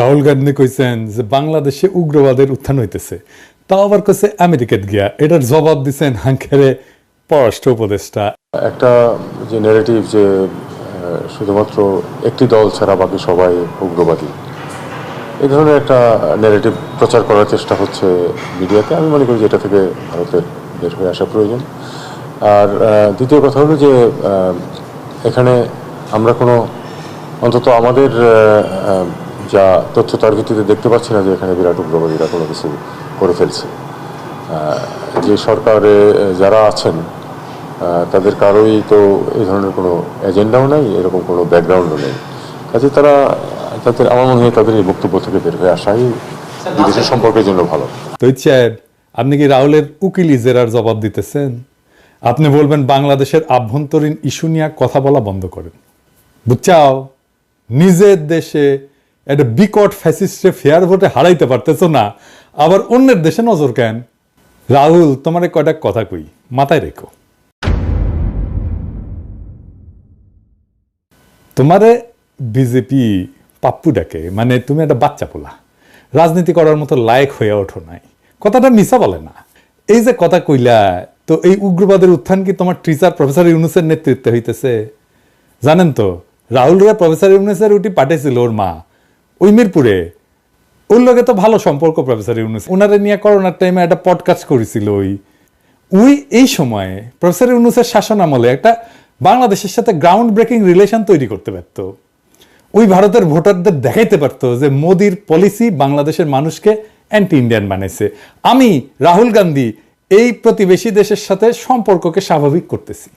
রাহুল গান্ধী কইছেন যে বাংলাদেশে উগ্রবাদের উত্থান হইতেছে। তাও আবার কইছে আমেরিকাত গিয়া। এটার জবাব দিছেন হাঙ্কেরে পররাষ্ট্র উপদেষ্টা। একটা যে নেগেটিভ যে শুধুমাত্র একটি দল ছাড়া বাকি সবাই উগ্রবাদী। এই ধরনের একটা নেগেটিভ প্রচার করার চেষ্টা হচ্ছে মিডিয়াতে। আমি মনে করি যে এটা থেকে ভারতের বের হয়ে আসা প্রয়োজন। আর দ্বিতীয় কথা হলো যে এখানে আমরা কোনো, অন্তত আমাদের যা তথ্য তার ভিত্তিতে দেখতে পাচ্ছি না যে এখানে বিরাট উগ্রবাদীরা কোনো কিছু করে ফেলছে। যে সরকারে যারা আছেন তাদের কারোই তো এই ধরনের কোনো এজেন্ডাও নেই, এরকম কোনো ব্যাকগ্রাউন্ডও নেই। কাজে তারা, তাদের, আমার মনে হয় তাদের এই বক্তব্য থেকে বের হয়ে আসাই বিদেশের সম্পর্কের জন্য ভালো। তো চেয়ার আপনি কি রাহুলের উকিলি জেরার জবাব দিতেছেন? আপনি বলবেন বাংলাদেশের আভ্যন্তরীণ ইস্যু নিয়ে কথা বলা বন্ধ করেন। বুঝছাও? নিজের দেশে একটা বিকট ফ্যাসিস্টে ফেয়ার ভোটে হারাইতে পারতেছো না। আবার অন্যের দেশে নজর কেন? রাহুল, তোমার কয়টা কথা কই? মাথায় রেখো। তোমারে বিজেপি পাপ্পু ডাকে মানে তুমি একটা বাচ্চা পোলা। রাজনীতি করার মতো লায়ক হয়ে ওঠো নাই। কথাটা মিশা বলে না। এই যে কথা কইলা, তো এই উগ্রবাদের উত্থান কি তোমার টিচার প্রফেসর ইউনুসের নেতৃত্বে হইতেছে? জানেন তো, রাহুল রা প্রফেসর ইউনুসের উটি পাঠিয়েছিল ওর মা। ওই মিরপুরে। ওর লগে তো ভালো সম্পর্ক, প্রফেসর ইউনুস। ওনারে নিয়ে করোনার টাইমে একটা পডকাস্ট করেছিল ওই। ওই, এই সময়ে প্রফেসর ইউনুসের শাসন আমলে একটা বাংলাদেশের সাথে গ্রাউন্ড ব্রেকিং রিলেশন তৈরি করতে পারত। ওই ভারতের ভোটারদের দেখাইতে পারতো যে মোদির পলিসি বাংলাদেশের মানুষকে অ্যান্টি ইন্ডিয়ান বানাইছে। আমি রাহুল গান্ধী এই প্রতিবেশী দেশের সাথে সম্পর্ককে স্বাভাবিক করতেছি।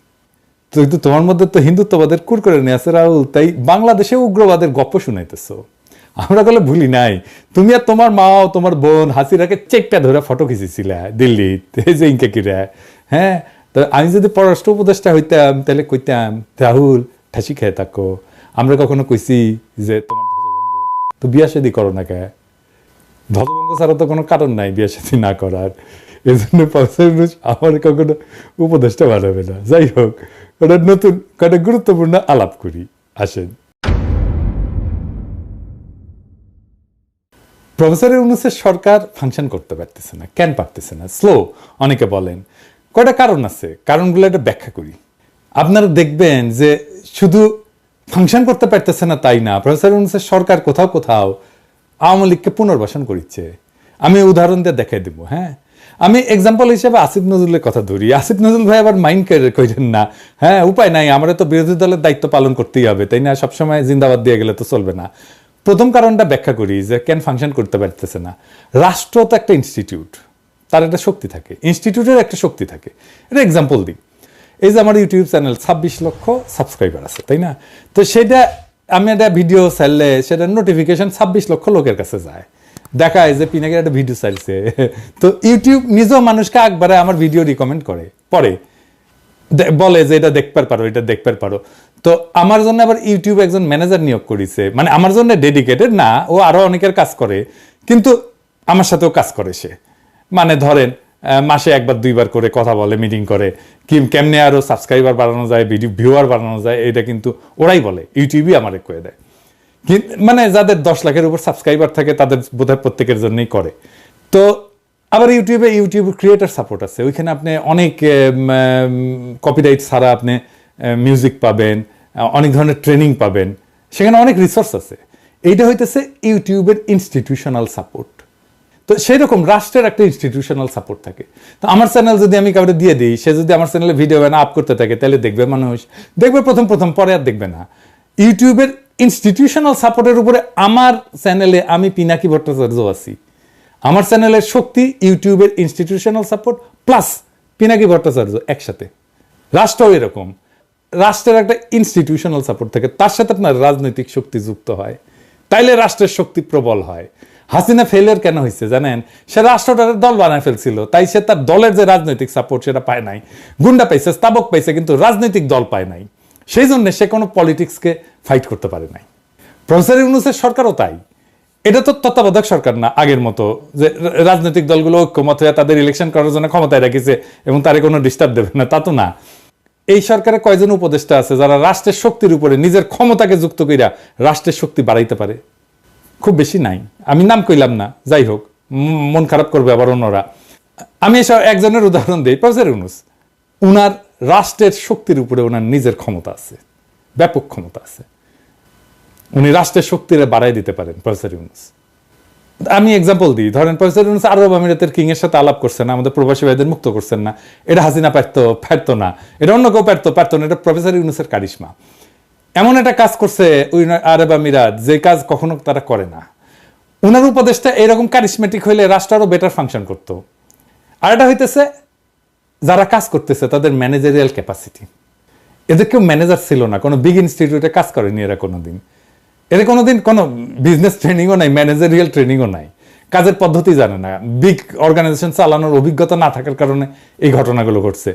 তো কিন্তু তোমার মধ্যে তো হিন্দুত্ববাদের কুর করে নিয়ে আছে রাহুল, তাই বাংলাদেশে উগ্রবাদের গপ্প শুনাইতেছো। আমরা গেলে ভুলি নাই। তুমি আর তোমার মাও, তোমার বোন হাসিরাকে চেকটা ধরে ফটো খিচেছিলে দিল্লিতে যে ইনকে কিরা। হ্যাঁ? তো আমি যদি পররাষ্ট্র উপদেষ্টা হইতাম, তাহলে কইতাম, রাহুল, ঠাসি খেয়ে থাকো। আমরা কখনো কইছি যে তোমার তো বিয়া শাদি করো না কে? ধ্বজভঙ্গ ছাড়া তো কোনো কারণ নাই বিয়া শাদী না করার। এই জন্য আমার কখনো উপদেষ্টা বানাবে না। যাই হোক ওটা নতুন কটা গুরুত্বপূর্ণ আলাপ করি। আসেন। প্রফেসর ইউনুসের সরকার ফাংশন করতে পারতেছে না, কেন পারতেছে না? স্লো অনেকে বলেন। কয়টা কারণ আছে? কারণগুলো একটা ব্যাখ্যা করি। আপনারা দেখবেন যে শুধু ফাংশন করতে পারতেছে না তাই না প্রফেসর ইউনুসের সরকার কোথাও কোথাও আওয়ামী লীগকে পুনর্বাসন করিচ্ছে আমি উদাহরণ দিয়ে দেখাই দেবো হ্যাঁ? আমি এক্সাম্পল হিসেবে আসিফ নজরুলের কথা ধরি। আসিফ নজরুল ভাই আবার মাইন্ড করেন না হ্যাঁ? উপায় নাই, আমরা তো বিরোধী দলের দায়িত্ব পালন করতেই হবে, তাই না? সবসময় জিন্দাবাদ দিয়ে গেলে তো চলবে না। প্রথম কারণটা ব্যাখ্যা করি যে কেন ফাংশন করতে পারতেছে না। রাষ্ট্র তো একটা ইনস্টিটিউট তার একটা শক্তি থাকে। ইনস্টিটিউটের একটা শক্তি থাকে। এটা এক্সাম্পল দিই। এই যে আমার ইউটিউব চ্যানেল ছাব্বিশ লক্ষ সাবস্ক্রাইবার আছে, তাই না? তো সেটা আমি একটা ভিডিও ছাড়লে সেটা নোটিফিকেশন ছাব্বিশ লক্ষ লোকের কাছে যায়। দেখায় যে পিনাকের একটা ভিডিও চাইছে তো ইউটিউব নিজেও মানুষকে একবারে আমার ভিডিও রিকমেন্ড করে। পরে বলে যে এটা দেখতে পারো, এটা দেখতে পারো। তো আমার জন্য আবার ইউটিউব একজন ম্যানেজার নিয়োগ করেছে। মানে আমার জন্য ডেডিকেটেড না, ও আরও অনেকের কাজ করে, কিন্তু আমার সাথেও কাজ করে সে। মানে ধরেন মাসে একবার, দুইবার করে কথা বলে মিটিং করে। কি কেমনে আরও সাবস্ক্রাইবার বাড়ানো যায় ভিডিও ভিউয়ার বাড়ানো যায়, এটা কিন্তু ওরাই বলে ইউটিউবই আমার কয়ে দেয়। মানে যাদের দশ লাখের উপর সাবস্ক্রাইবার থাকে, তাদের বোধহয় প্রত্যেকের জন্যই করে। তো আবার ইউটিউবে ইউটিউব ক্রিয়েটার সাপোর্ট আছে। ওইখানে আপনি অনেক কপিরাইট ছাড়া আপনি মিউজিক পাবেন অনেক ধরনের ট্রেনিং পাবেন। সেখানে অনেক রিসোর্স আছে। এইটা হইতেছে ইউটিউবের ইনস্টিটিউশনাল সাপোর্ট তো সেই রকম রাষ্ট্রের একটা ইনস্টিটিউশনাল সাপোর্ট থাকে। তো আমার চ্যানেল যদি আমি কাউকে দিয়ে দিই, সে যদি আমার চ্যানেলে ভিডিও বানা আপ করতে থাকে, তাহলে দেখবে মানুষ। দেখবে প্রথম প্রথম, পরে আর দেখবে না। ইউটিউবের ইনস্টিটিউশনাল সাপোর্টের উপরে আমার চ্যানেলে আমি পিনাকি ভট্টাচার্য আছি। আমার চ্যানেলের শক্তি ইউটিউবের institutional support plus Pinaki Bhattacharya একসাথে। রাষ্ট্রও এরকম। রাষ্ট্রের একটা ইনস্টিটিউশনাল সাপোর্ট থাকে। তার সাথে আপনার রাজনৈতিক শক্তি যুক্ত হয়। তাইলে রাষ্ট্রের শক্তি প্রবল হয়। হাসিনা ফেলিয়ার কেন হয়েছে জানেন? সে রাষ্ট্রটার দল বানায় ফেলছিল। তাই সে তার দলের যে রাজনৈতিক সাপোর্ট সেটা পায় নাই। গুন্ডা পাইছে, স্তাবক পাইছে, কিন্তু রাজনৈতিক দল পায় নাই। সেই জন্য সে কোনো পলিটিক্সকে ফাইট করতে পারে নাই। প্রফেসর ইউনুসের সরকারও তাই। এটা তো তত্ত্বাবধায়ক সরকার না, আগের মতো। যে রাজনৈতিক দলগুলো ঐক্যমত হয়ে তাদের ইলেকশন করার জন্য ক্ষমতায় রেখেছে এবং তারে কোনো ডিস্টার্ব দেবে না, তা তো না। এই সরকারে কয়জন উপদেষ্টা আছে যারা রাষ্ট্রের শক্তির উপরে নিজের ক্ষমতাকে যুক্ত কইরা রাষ্ট্রের শক্তি বাড়াইতে পারে? খুব বেশি নাই। আমি নাম কইলাম না, যাই হোক মন খারাপ করবে আবার অন্যরা। আমি এসব একজনের উদাহরণ দিই, প্রফেসর ইউনুস। উনার রাষ্ট্রের শক্তির উপরে ওনার নিজের ক্ষমতা আছে, ব্যাপক ক্ষমতা আছে। উনি রাষ্ট্রের শক্তিরে বাড়াই দিতে পারেন, প্রফেসর ইউনুস। আমি এক্সাম্পল দিই। ধরেন প্রফেসর ইউনুস আরব আমিরাতের কিং এর সাথে আলাপ করছেন, আমাদের প্রবাসী ভাইদের মুক্ত করছেন না। এটা হাসিনা পারতো পারতো না। এটা অন্য কেউ পারতো পারতো না। এটা প্রফেসর ইউনুসের কারিশমা। এমন একটা কাজ করছে আরব আমিরাত, যে কাজ কখনো তারা করে না। উনার উপদেশটা এরকম কারিশমেটিক হইলে রাষ্ট্র আরও বেটার ফাংশন করতো। আর এটা হইতেছে, যারা কাজ করতেছে, তাদের ম্যানেজারিয়াল ক্যাপাসিটি এদের কেউ ম্যানেজার ছিল না, কোনো বিগ ইনস্টিটিউটে কাজ করেনি এরা কোনোদিন। এদের কোনোদিন কোনো বিজনেস ট্রেনিংও নাই ম্যানেজারিয়াল ট্রেনিংও নাই। কাজের পদ্ধতি জানে না। বিগ অর্গানাইজেশন চালানোর অভিজ্ঞতা না থাকার কারণে এই ঘটনাগুলো ঘটছে।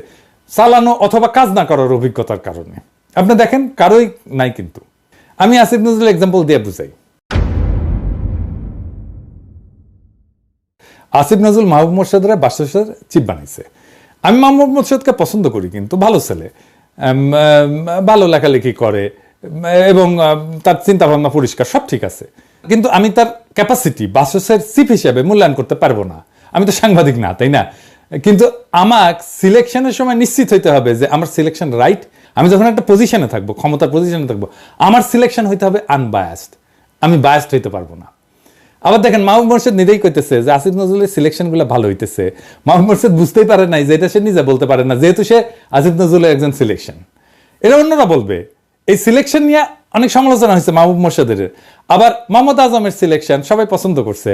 চালানো অথবা কাজ না করার অভিজ্ঞতার কারণে। আপনি দেখেন, কারোই নাই কিন্তু। আমি আসিফ নজরুল এক্সাম্পল দিয়ে বুঝাই। আসিফ নজরুল মাহবুব মোর্শেদরা বাসাসের চিপ বানাইছে। আমি মাহবুব মোর্শেদকে পছন্দ করি কিন্তু, ভালো ছেলে। ভালো লেখালেখি করে। এবং তার চিন্তা ভাবনা পরিষ্কার, সব ঠিক আছে। কিন্তু আমি তার ক্যাপাসিটি বাসসের চিফ হিসেবে মূল্যায়ন করতে পারব না। আমি তো সাংবাদিক না, তাই না? কিন্তু আমার সিলেকশনের সময় নিশ্চিত হইতে হবে যে আমার সিলেকশন রাইট আমি যখন একটা পজিশনে থাকব, ক্ষমতার পজিশনে থাকব, আমার সিলেকশন হইতে হবে আনবায়াসড আমি বায়াসড হইতে পারব না। আবার দেখেন, মাহবুব মোর্শেদ নিজেই কইতেছে যে আসিফ নজরুলের সিলেকশনগুলো ভালো হইতেছে। মাহবুব মোর্শেদ বুঝতেই পারে নাই যে এটা সে নিজে বলতে পারে না, যেহেতু সে আসিফ নজরুলের একজন সিলেকশন এটা অন্যরা বলবে। এই সিলেকশন নিয়ে অনেক সমালোচনা হয়েছে মাহবুব মোর্শেদের। আবার মোহাম্মদ আজমের সিলেকশন সবাই পছন্দ করছে।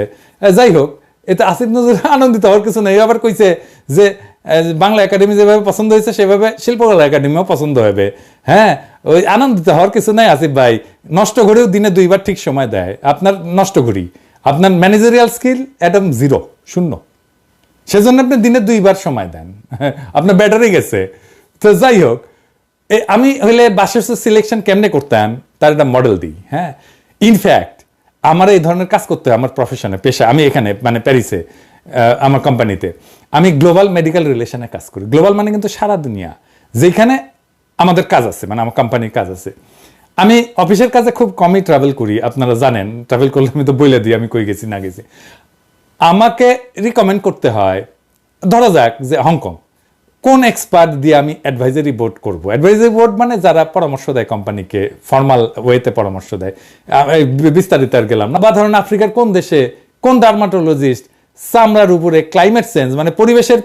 যাই হোক এতে আসিফ নজরুল আনন্দিত হওয়ার কিছু নেই। আবার কইছে যে বাংলা একাডেমি যেভাবে পছন্দ হয়েছে, সেভাবে শিল্পকলা একাডেমিও পছন্দ হবে। হ্যাঁ ওই আনন্দিত হওয়ার কিছু নাই আসিফ ভাই। নষ্ট করেও দিনে দুইবার ঠিক সময় দেয়। আপনার নষ্ট করি আপনার ম্যানেজারিয়াল স্কিল একদম জিরো শূন্য। সেজন্য আপনি দিনে দুইবার সময় দেন। আপনার ব্যাটারি গেছে। তো যাই হোক আমি হইলে বাসের সিলেকশন কেমনে করতাম? তার একটা মডেল দিই হ্যাঁ? ইনফ্যাক্ট আমার এই ধরনের কাজ করতে হয়, আমার প্রফেশনে পেশা, আমি এখানে মানে প্যারিসে আমার কোম্পানিতে আমি গ্লোবাল মেডিকেল রিলেশনে কাজ করি। গ্লোবাল মানে কিন্তু সারা দুনিয়া, যেখানে আমাদের কাজ আছে মানে আমার কোম্পানির কাজ আছে। আমি অফিসের কাজে খুব কমই ট্রাভেল করি, আপনারা জানেন ট্রাভেল করলে আমি তো বলে দিই, আমি কই গেছি, না গেছি। আমাকে রিকমেন্ড করতে হয়, ধরা যাক যে হংকং কোন এক্সপার্ট দিয়ে আমি অ্যাডভাইজারি বোর্ড করব? অ্যাডভাইজারি বোর্ড মানে যারা পরামর্শ দেয় কোম্পানিকে ফর্মাল ওয়েতে পরামর্শ দেয়। বিস্তারিত আর গেলাম না। বা ধরুন আফ্রিকার কোন দেশে কোন ডার্মাটোলজিস্ট চামড়ার উপরে ক্লাইমেট চেঞ্জ মানে পরিবেশের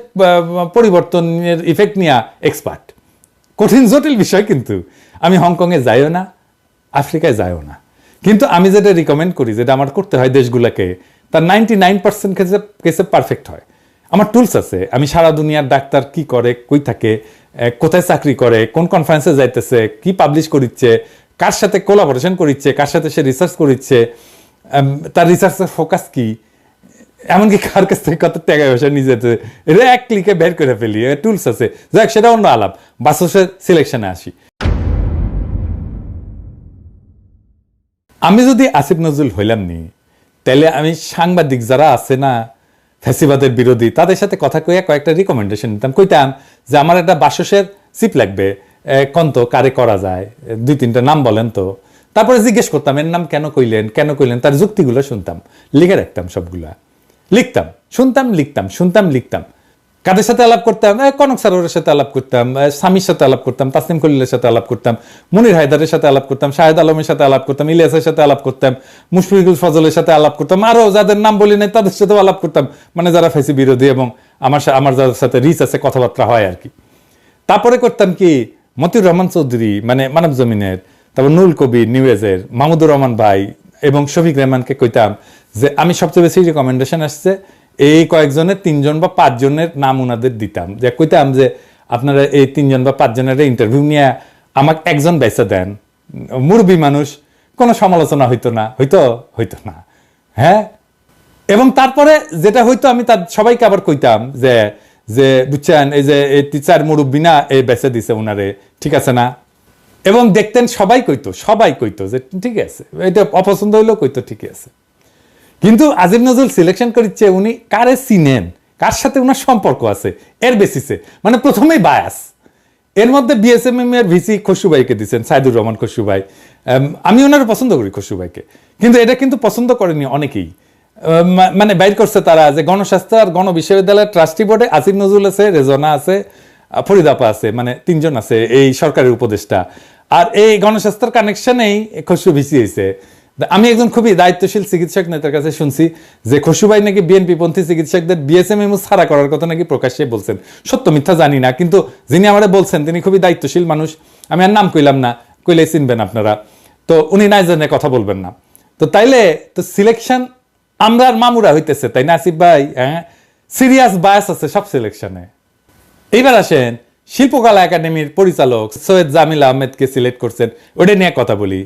পরিবর্তনের ইফেক্ট নিয়ে এক্সপার্ট কঠিন, জটিল বিষয় কিন্তু। আমি হংকংয়ে যাইও না, আফ্রিকায় যাইও না। কিন্তু আমি যেটা রিকমেন্ড করি, যেটা আমার করতে হয় দেশগুলোকে, তার নাইনটি নাইন পার্সেন্ট কেসে কেসে পারফেক্ট হয়। আমার টুলস আছে। আমি সারা দুনিয়ার ডাক্তার কি করে, কই থাকে কোথায় চাকরি করে, কোন কনফারেন্সে যাইতেছে, কি পাবলিশ করিচ্ছে, কার সাথে কোলাবোরেশন করিচ্ছে, কার সাথে সে রিসার্চ করিচ্ছে তার রিসার্চের ফোকাস কি? এমনকি কার কাছ থেকে কত টাকা পয়সা নিজেতে এটা এক ক্লিকে বের করে ফেলি টুলস আছে। যাক, সেটা অন্য আলাপ। বাসসের সিলেকশনে আসি। আমি যদি আসিফ নজরুল হইলাম নি, তাহলে আমি সাংবাদিক যারা আছে না ফ্যাসিবাদের বিরোধী, তাদের সাথে কথা কইয়া কয়েকটা রিকমেন্ডেশন নিতাম। কইতাম যে আমার একটা বাসসের সিপ লাগবে কন্ত কারে করা যায় দুই তিনটা নাম বলেন তো। তারপরে জিজ্ঞেস করতাম, এর নাম কেন কইলেন কেন কইলেন, তার যুক্তিগুলো শুনতাম। লিখে রাখতাম সবগুলা। লিখতাম, শুনতাম লিখতাম শুনতাম, লিখতাম। কাদের সাথে আলাপ করতাম? কনক সারোয়ারের সাথে আলাপ করতাম স্বামীর সাথে আলাপ করতাম, তাসনিম খলিলের সাথে আলাপ করতাম, মনির হায়দারের সাথে আলাপ করতাম, শাহেদ আলমের সাথে আলাপ করতাম, ইলিয়াসের সাথে আলাপ করতাম, মুশফিকুল ফজলের সাথে আলাপ করতাম, আরও যাদের নাম বলি নাই তাদের সাথেও আলাপ করতাম। মানে যারা ফেসি বিরোধী এবং আমার আমার যাদের সাথে রিচ আছে, কথাবার্তা হয় আর কি। তারপরে করতাম কি? মতিউর রহমান চৌধুরী মানে মানব জমিনের, তারপর নুল কবির নিউজের মাহমুদুর রহমান ভাই এবং শফিক রহমানকে কইতাম যে, আমি সবচেয়ে বেশি রিকমেন্ডেশন আসছে এই কয়েকজনের, তিনজন বা পাঁচজনের নাম ওনাদের দিতাম। যে কইতাম যে, আপনারা এই তিনজন বা পাঁচজনের ইন্টারভিউ নিয়ে আমাকে একজন বেছে দেন। মুরবি মানুষ, কোনো সমালোচনা হইতো না। হইতো? হইতো না। হ্যাঁ? এবং তারপরে যেটা হয়তো আমি তার, সবাইকে আবার কইতাম যে যে, বুঝছেন, এই যে, এই টিচার মুরব্বী না, এই বেঁচে দিছে ওনারে ঠিক আছে না? এবং দেখতেন সবাই কইতো সবাই কইতো যে, ঠিক আছে। এটা অপছন্দ হইলেও কইতো ঠিক আছে। কিন্তু আজিম নজরুল সিলেকশন করিচ্ছে উনি কারে চিনেন? কার সাথে উনার সম্পর্ক আছে? এর বেসিসে মানে প্রথমেই বায়াস এর মধ্যে বিএসএমএম এর ভিসি খসু ভাইকে দিচ্ছেন সাইদুর রহমান খসু ভাই। আম, আমি ওনার পছন্দ করি খসু ভাইকে। কিন্তু এটা কিন্তু পছন্দ করেনি অনেকেই। মানে বাইর করছে তারা যে গণস্বাস্থ্য আর গণ বিশ্ববিদ্যালয়ের ট্রাস্টি বোর্ডে আসিফ নজরুল আছে রেজনা আছে ফরিদাপা আছে মানে তিনজন আছে এই সরকারের উপদেষ্টা। আর এই গণস্বাস্থ্যের কানেকশনেই খসু ভিসি হয়েছে আমি একজন খুবই দায়িত্বশীল চিকিৎসক নেতার কাছে শুনছি যে খসুভাই নাকি বিএনপি পন্থী চিকিৎসকদের বিএসএমএমও ছাড়া করার কথা নাকি প্রকাশ্যে বলছেন। সত্য মিথ্যা জানি না, কিন্তু যিনি আমারে বলছেন তিনি খুবই দায়িত্বশীল মানুষ। আমি আর নাম কইলাম না কইলে চিনবেন আপনারা। তো উনি না জানে কথা বলবেন না। তো তাইলে, তো সিলেকশন আমরা আর মামুরা হইতেছে, তাই না আসিফ ভাই? হ্যাঁ? সিরিয়াস বায়াস আছে সব সিলেকশনে এইবার আসেন, শিল্পকলা একাডেমির পরিচালক সৈয়দ জামিল আহমেদকে সিলেক্ট করছেন। ওটা নিয়ে কথা বলি।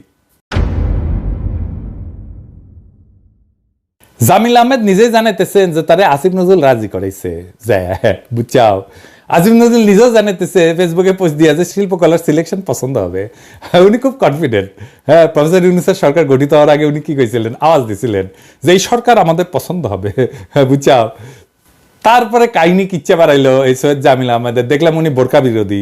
জামিল আহমেদ নিজেই জানাইতেছেন যে তারে আসিফ নজরুল রাজি করাইছে। যে বুঝছাও? আসিফ নজরুল নিজেও জানাইতেছে ফেসবুকে পোস্ট দিয়া যে শিল্পকলার সিলেকশন পছন্দ হবে। হ্যাঁ, উনি খুব কনফিডেন্ট হ্যাঁ প্রফেসর ইউনুসের সরকার গঠিত হওয়ার আগে উনি কি কইছিলেন? আওয়াজ দিছিলেন যে এই সরকার আমাদের পছন্দ হবে। হ্যাঁ বুঝছাও? তারপরে কাহিনী কিচ্ছা বাড়াইলো এই সৈয়দ জামিল আহমেদের। দেখলাম উনি বোরকা বিরোধী।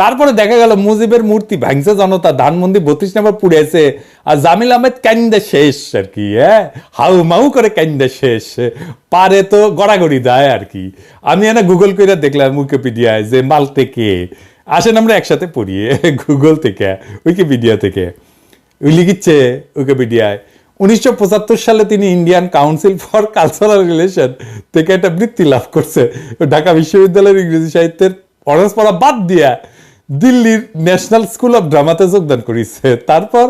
তারপরে দেখা গেল মুজিবের মূর্তি ভাঙছে, জনতা ধানমন্দির বত্রিশ নম্বর পুড়েছে। আর জামিল আহমেদ কান্দে শেষ আর কি হ্যাঁ? হাউ মাউ করে কান্দে শেষ। পারে তো গড়াগড়ি দেয় আর কি। আমি এনে গুগল করে দেখলাম উইকিপিডিয়ায় যে মালতে কে আসেন আমরা একসাথে পড়ি গুগল থেকে উইকিপিডিয়া থেকে। ওই লিখিচ্ছে উইকিপিডিয়ায় উনিশশো পঁচাত্তর সালে তিনি Indian Council for Cultural Relation থেকে একটা বৃত্তি লাভ করছে। ঢাকা বিশ্ববিদ্যালয়ের ইংরেজি সাহিত্যের অনার্স পড়া বাদ দিয়া দিল্লির ন্যাশনাল স্কুল অফ ড্রামাতে যোগদান করেছে। তারপর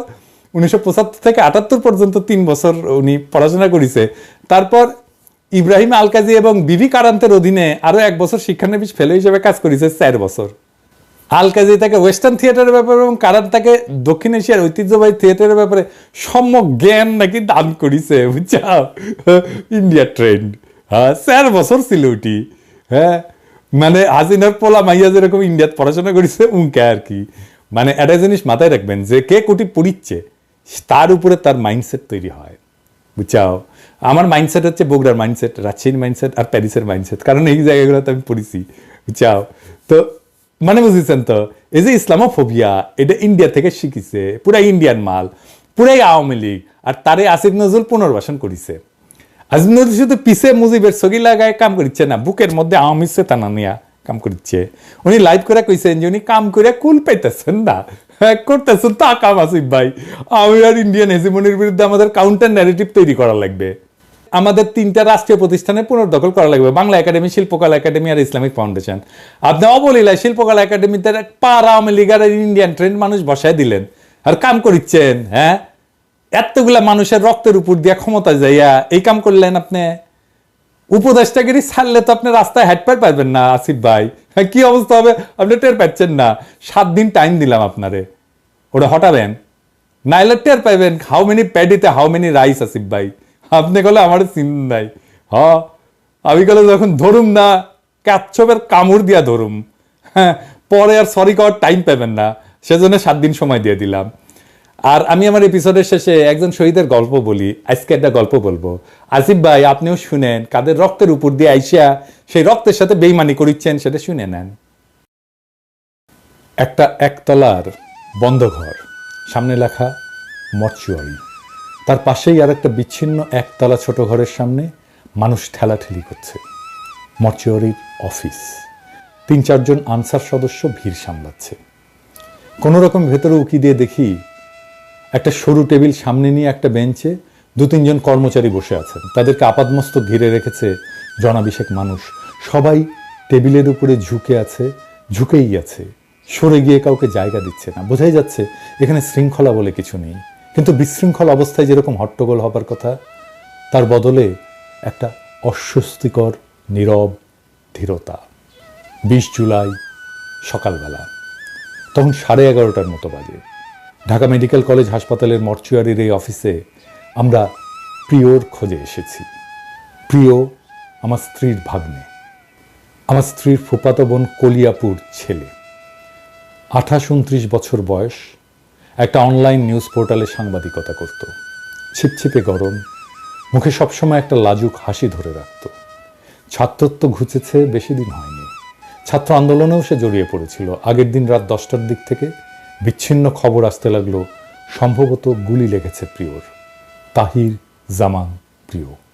উনিশশো পঁচাত্তর থেকে আটাত্তর পর্যন্ত তিন বছর উনি পড়াশোনা করেছে। তারপর ইব্রাহিম আলকাজি এবং বিবি কারান্তের অধীনে আরও এক বছর শিক্ষানবিশ ফেলো হিসেবে কাজ করেছে চার বছর। আলকাজি তাকে ওয়েস্টার্ন থিয়েটারের ব্যাপারে এবং কারান তাকে দক্ষিণ এশিয়ার ঐতিহ্যবাহী থিয়েটারের ব্যাপারে সম্যক জ্ঞান নাকি দান করিছে বুঝছাও ইন্ডিয়া ট্রেন্ড। হ্যাঁ চার বছর ছিল ওটি। হ্যাঁ মানে হাসিনার পোলা মাইয়া যেরকম ইন্ডিয়াত পড়াশোনা করেছে, উনকে আর কি। মানে একটা জিনিস মাথায় রাখবেন, যে কে কোটি পড়িচ্ছে, তার উপরে তার মাইন্ডসেট তৈরি হয়। বুঝছাও? আমার মাইন্ডসেট হচ্ছে বগুড়ার মাইন্ডসেট রাজশাহীর মাইন্ডসেট আর প্যারিসের মাইন্ডসেট কারণ এই জায়গাগুলোতে আমি পড়েছি। বুঝাও তো মানে বুঝেছেন তো? এই যে ইসলামোফোবিয়া, এটা ইন্ডিয়া থেকে শিখিছে, পুরাই ইন্ডিয়ান মাল, পুরাই আওয়ামী লীগ, আর তারে আসিফ নজরুল পুনর্বাসন করিছে। নজরুল শুধু পিছে মুজিবের ছবি লাগায় কাম করিচ্ছে না বুকের মধ্যে আওয়ামী চেতনা নিয়া কাম করছে উনি লাইভ করে কইছেন যে উনি কাম করে কুল পাইতেছেন না। হ্যাঁ, করতেছেন তা কাম আসিফ ভাই। আমি আর ইন্ডিয়ান হেজিমনির বিরুদ্ধে আমাদের কাউন্টার ন্যারেটিভ তৈরি করা লাগবে। আমাদের তিনটা রাষ্ট্রীয় প্রতিষ্ঠানে পুনর্দখল করা লাগবে বাংলা একাডেমি শিল্পকলা একাডেমি আর ইসলামিক ফাউন্ডেশন। আপনি অবলীলায় শিল্পকলা একাডেমিতে পারা আওয়ামী লীগ আর ইন্ডিয়ান ট্রেন্ড মানুষ বসায় দিলেন। আর কাম করিচ্ছেন হ্যাঁ? এতগুলা মানুষের রক্তের উপর দিয়া ক্ষমতা যাইয়া এই কাম করলেন আপনি। উপদেষ্টাগিরি ছাড়লে তো আপনি রাস্তায় হেঁটপার পারবেন না আসিফ ভাই। হ্যাঁ, কি অবস্থা হবে? আপনি টের পাচ্ছেন না। সাত দিন টাইম দিলাম আপনারে। ওটা হটাবেন। নাইলে টের পাইবেন হাউ মেনি প্যাডিতে হাউ মেনি রাইস আসিফ ভাই। আপনি গেলে আমার চিন নাই। হ আমি গেলে যখন ধরুম না কাচ্ছপের কামড় দিয়া ধরুম। হ্যাঁ পরে আর সরি করার টাইম পাবেন না। সেজন্য সাত দিন সময় দিয়ে দিলাম। আর আমি আমার এপিসোডের শেষে একজন শহীদের গল্প বলি, আজকে একটা গল্প বলব। আসিফ ভাই, আপনিও শুনেন, কাদের রক্তের উপর দিয়ে আইসিয়া সেই রক্তের সাথে বেইমানি করিচ্ছেন সেটা শুনে নেন। একটা একতলার বন্ধ ঘর সামনে লেখা মর্চুয়ারি তার পাশেই আর একটা বিচ্ছিন্ন একতলা ছোট ঘরের সামনে মানুষ ঠেলাঠেলি করছে। মর্চুয়ারির অফিস। তিন চারজন আনসার সদস্য ভিড় সামলাচ্ছে। কোনো রকম ভেতরে উকি দিয়ে দেখি একটা সরু টেবিল সামনে নিয়ে একটা বেঞ্চে দু তিনজন কর্মচারী বসে আছেন। তাদেরকে আপাদমস্তক ঘিরে রেখেছে জনাবিষেক মানুষ। সবাই টেবিলের উপরে ঝুঁকে আছে, ঝুঁকেই আছে। সরে গিয়ে কাউকে জায়গা দিচ্ছে না। বোঝাই যাচ্ছে এখানে শৃঙ্খলা বলে কিছু নেই। কিন্তু বিশৃঙ্খল অবস্থায় যেরকম হট্টগোল হবার কথা, তার বদলে একটা অস্বস্তিকর, নীরব ধীরতা। বিশ জুলাই সকালবেলা, তখন সাড়ে এগারোটার মতো বাজে। ঢাকা মেডিকেল কলেজ হাসপাতালের মর্চুয়ারির এই অফিসে আমরা প্রিয়র খোঁজে এসেছি। প্রিয় আমার স্ত্রীর ভাগ্নে। আমার স্ত্রীর ফুপাতো বোন কলিয়াপুর ছেলে। আঠাশ উনত্রিশ বছর বয়স, একটা অনলাইন নিউজ পোর্টালে সাংবাদিকতা করত। ছিপছিপে গরম, মুখে সবসময় একটা লাজুক হাসি ধরে রাখত। ছাত্রত্ব ঘুচেছে, বেশি দিন হয়নি। ছাত্র আন্দোলনেও সে জড়িয়ে পড়েছিল। আগের দিন রাত দশটার দিক থেকে বিচ্ছিন্ন খবর আসতে লাগল। সম্ভবত গুলি লেগেছে প্রিয়র। তাহির জামান প্রিয়।